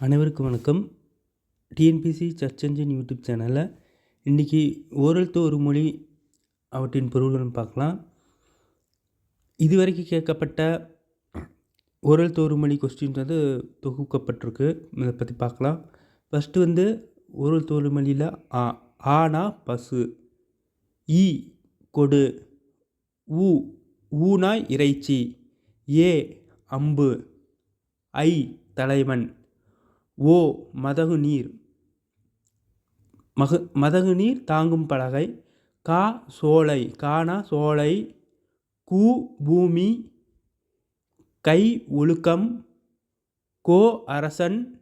அனைவருக்கும் வணக்கம். TNPSC search engine YouTube சேனலில் இன்றைக்கி ஓரெழுத்து ஒரு மொழி அவற்றின் பொருள்களும் பார்க்கலாம். இதுவரைக்கும் கேட்கப்பட்ட ஓரெழுத்து ஒரு மொழி கொஸ்டின்ஸ் வந்து தொகுக்கப்பட்டிருக்கு. இதை பற்றி பார்க்கலாம். ஃபஸ்ட்டு வந்து ஓரெழுத்து ஒரு மொழியில் ஆ ஆனா பசு. ஈ கொடு. ஊ ஊனா இறைச்சி. ஏ அம்பு. ஐ தலைவன். ஓ மதகு நீர். மகு மதகு நீர் தாங்கும் பலகை. கா சோலை. கானா சோலை. கூ பூமி. கை ஒழுக்கம். கோ அரசன்.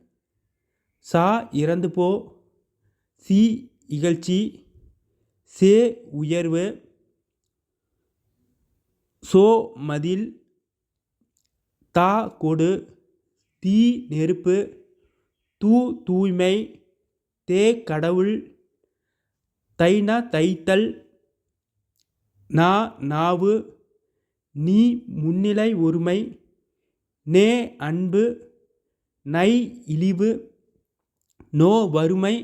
சா இறந்து போ. சி இகழ்ச்சி. சே உயர்வு. சோ மதில். தா கொடு. தீ நெருப்பு. தூ தூய்மை தே கடவுள் தைனா தைத்தல் நா நாவு நீ முன்னிலை ஒருமை நே அன்பு நை இழிவு நோ வறுமை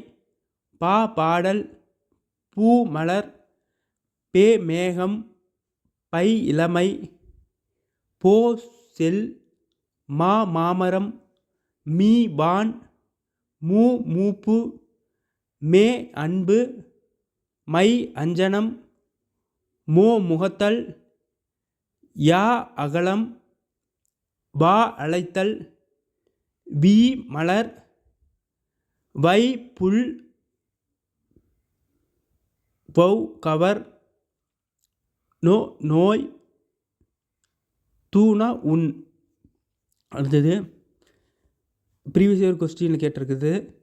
பா பாடல் பூ மலர் பே மேகம் பை இளமை போ செல் மா மாமரம் மீ பான் மூ மூப்பு மே அன்பு மை அஞ்சனம் மோ முகத்தல் யா அகலம் வா அழைத்தல் வி மலர் வை புல் பௌ கவர் நோ நோய் தூணா உன். அடுத்தது ப்ரீவியஸ் இயர் கொஸ்டினில் கேட்டிருக்குது.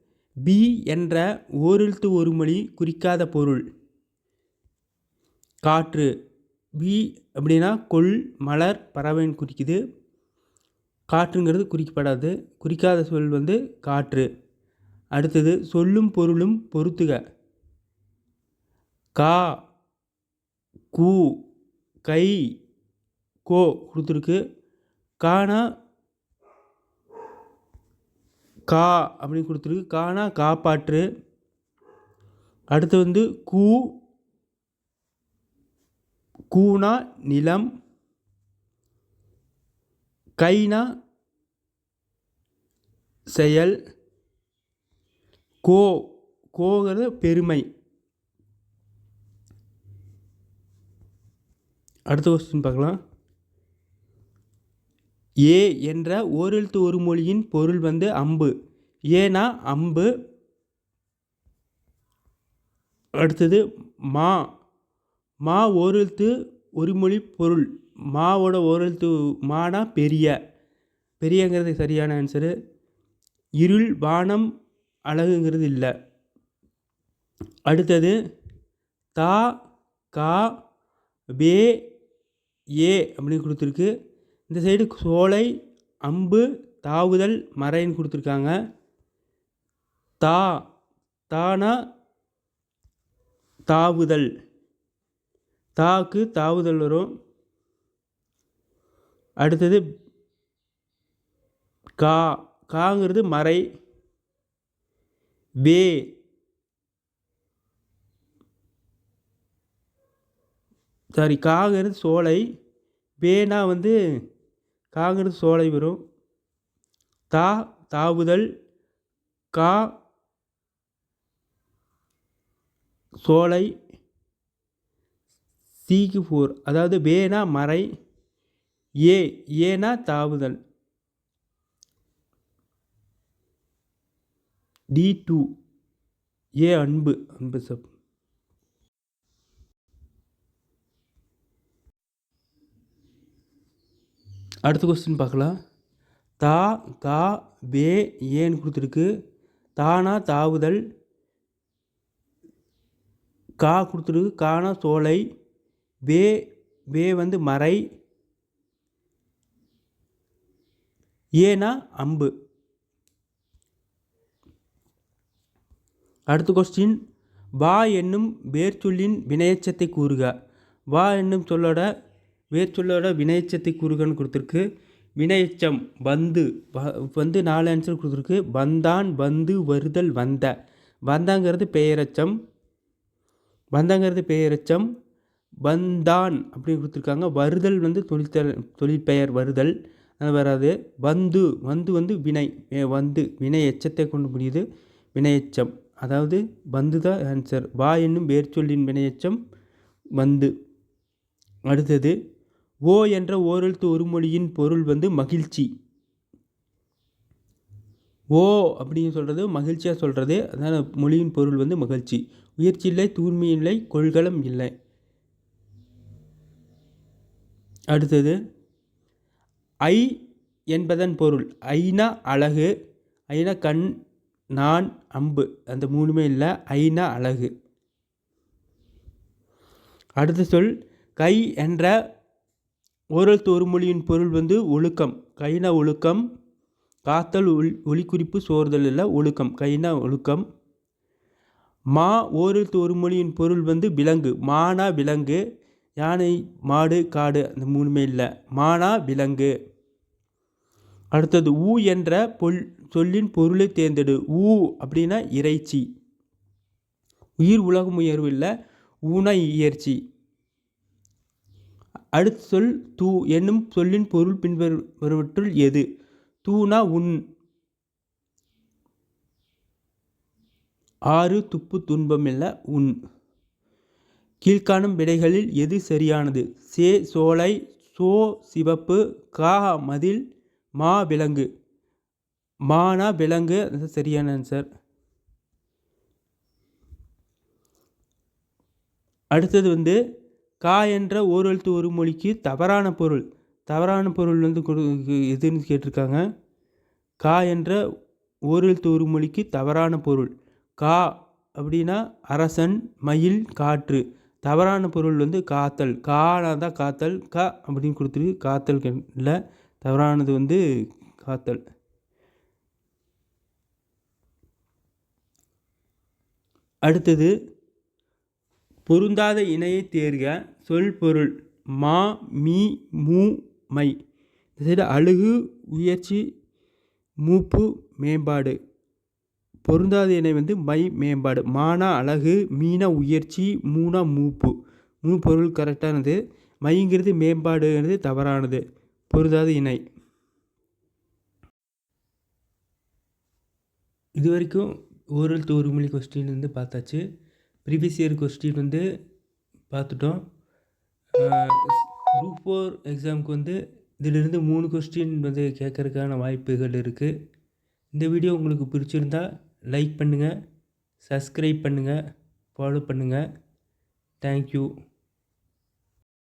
பி என்ற ஓரெழுத்து ஒரு மொழி குறிக்காத பொருள். காற்று. பி அப்படின்னா கொள் மலர் பறவைன்னு குறிக்குது. காற்றுங்கிறது குறிக்கப்படாது. குறிக்காத சொல் வந்து காற்று. அடுத்தது சொல்லும் பொருளும் பொறுத்துக கா கூ கை கோ கொடுத்துருக்கு. கானா கா அப்படின்னு கொடுத்துருக்கு. கானா காப்பாற்று. அடுத்து வந்து கூ கூனா நிலம். கைனா செயல். கோ கோகிறது பெருமை. அடுத்த கொஸ்டின் பார்க்கலாம். ஏ என்ற ஓரெழுத்து ஒரு மொழியின் பொருள் வந்து அம்பு. ஏனா அம்பு அடுத்தது மா. மா ஓரெழுத்து ஒரு மொழி பொருள். மாவோட ஓரெழுத்து மானா பெரிய. பெரியங்கிறது சரியான ஆன்சரு இருள் வானம் அழகுங்கிறது இல்லை. அடுத்தது தா கா பே ஏ அப்படின்னு கொடுத்துருக்கு. இந்த சைடு சோலை அம்பு தாவுதல் மறைன்னு கொடுத்துருக்காங்க. தா தானா தாவுதல். தாக்கு தாவுதல் வரும். அடுத்தது கா காங்கிறது மறை. வே சாரி காங்கிறது சோலை. வேனா வந்து காங்கிறது சோலை வரும் தா தாவுதல் கா சோலை சீக்கு ஃபோர் அதாவது வேனா மறை ஏ ஏனா தாவுதல். டி டூ ஏ அன்பு அன்பு சப். அடுத்த கொஸ்டின் பார்க்கலாம் தா கா வே ஏன்னு கொடுத்துருக்கு. தானா தாவுதல். கா கொடுத்துருக்கு. கானா சோலை. வே வே வந்து மறை. ஏனா அம்பு. அடுத்த கொஸ்டின் வா என்னும் வேர்ச்சொல்லின் வினையச்சத்தை கூறுக. வா என்னும் சொல்லோட வேர்ச்சொல்லோட வினையச்சத்தை கூறுகன்னு கொடுத்துருக்கு. வினையச்சம் வந்து வந்து நாலு ஆன்சர் கொடுத்துருக்கு. வந்தான் வந்து வருதல் வந்த. வந்தாங்கிறது பெயரச்சம். வந்தாங்கிறது பெயரச்சம். வந்தான் அப்படின்னு கொடுத்துருக்காங்க. வருதல் வந்து தொழிற்தல் தொழிற்பெயர் வருதல். அது வராது. வந்து வந்து வந்து வினை வந்து வினை எச்சத்தை கொண்டு முடியுது. வினையச்சம். அதாவது வந்து தான் ஆன்சர் வா என்னும் வேர்ச்சொல்லின் வினையச்சம் வந்து. அடுத்தது ஓ என்ற ஓரெழுத்து ஒரு மொழியின் பொருள் வந்து மகிழ்ச்சி. ஓ அப்படின்னு சொல்கிறது மகிழ்ச்சியாக சொல்கிறது அதான் மொழியின் பொருள் வந்து மகிழ்ச்சி. உயர்ச்சி இல்லை தூய்மை இல்லை கொள்கலம் இல்லை. அடுத்தது ஐ என்பதன் பொருள். ஐனா அழகு ஐனா கண் நான் அம்பு. அந்த மூணுமே இல்லை ஐனா அழகு. அடுத்த சொல் கை என்ற ஓரெழுத்து ஒரு மொழியின் பொருள் வந்து ஒழுக்கம். கைனா ஒழுக்கம் காத்தல் ஒளி ஒளிக்குறிப்பு சோர்தல் இல்லை ஒழுக்கம். கைனா ஒழுக்கம். மா ஓரெழுத்து ஒரு மொழியின் பொருள் வந்து விலங்கு. மானா விலங்கு யானை மாடு காடு அந்த மூணுமே இல்லை. மானா விலங்கு. அடுத்தது ஊ என்ற பொல் சொல்லின் பொருளை தேர்ந்தெடு. ஊ அப்படின்னா இறைச்சி. உயிர் உலகம் உயர்வு இல்லை ஊனா இயற்சி அடுத்த சொல் தூ என்னும் சொல்லின் பொருள் பின்வருவற்றுள் எது? தூனா உன். ஆறு துப்பு துன்பமில்ல உன். கீழ்காணும் விடைகளில் எது சரியானது? சே சோலை சோ சிவப்பு கா மதில் மா விலங்கு. மானா விலங்கு அது சரியான ஆன்சர் அடுத்தது வந்து கா என்ற ஓரெழுத்து ஒரு மொழிக்கு தவறான பொருள். தவறான பொருள் வந்து கொடு எதுன்னு கேட்டிருக்காங்க? கா என்ற ஓரெழுத்து ஒரு மொழிக்கு தவறான பொருள். கா அப்படின்னா அரசன் மயில் காற்று. தவறான பொருள் வந்து காத்தல். கானா தான் காத்தல். க அப்படின்னு கொடுத்துருக்கு காத்தல் இல்லை தவறானது வந்து காத்தல். அடுத்தது பொருந்தாத இணையை தேர்க. சொல் பொருள் மா மீ மூ மை. இந்த சைடு அழுகு உயர்ச்சி மூப்பு மேம்பாடு. பொருந்தாத இணை வந்து மை மேம்பாடு. மானா அழகு மீனா உயர்ச்சி மூணா மூப்பு. மூணு பொருள் கரெக்டானது. மைங்கிறது மேம்பாடுங்கிறது தவறானது. பொருந்தாத இணை. இது வரைக்கும் ஓரல் ஒரு மொழி கொஸ்டின் வந்து பார்த்தாச்சு. ப்ரீவியஸ் இயர் கொஸ்டின் வந்து பார்த்துட்டோம். குரூப் ஃபோர் எக்ஸாமுக்கு வந்து இதிலிருந்து மூணு கொஸ்டின் வந்து கேட்கறதுக்கான வாய்ப்புகள் இருக்குது இந்த வீடியோ உங்களுக்கு பிடிச்சிருந்தா லைக் பண்ணுங்கள் சப்ஸ்கிரைப் பண்ணுங்கள் ஃபாலோ பண்ணுங்கள் தேங்க்யூ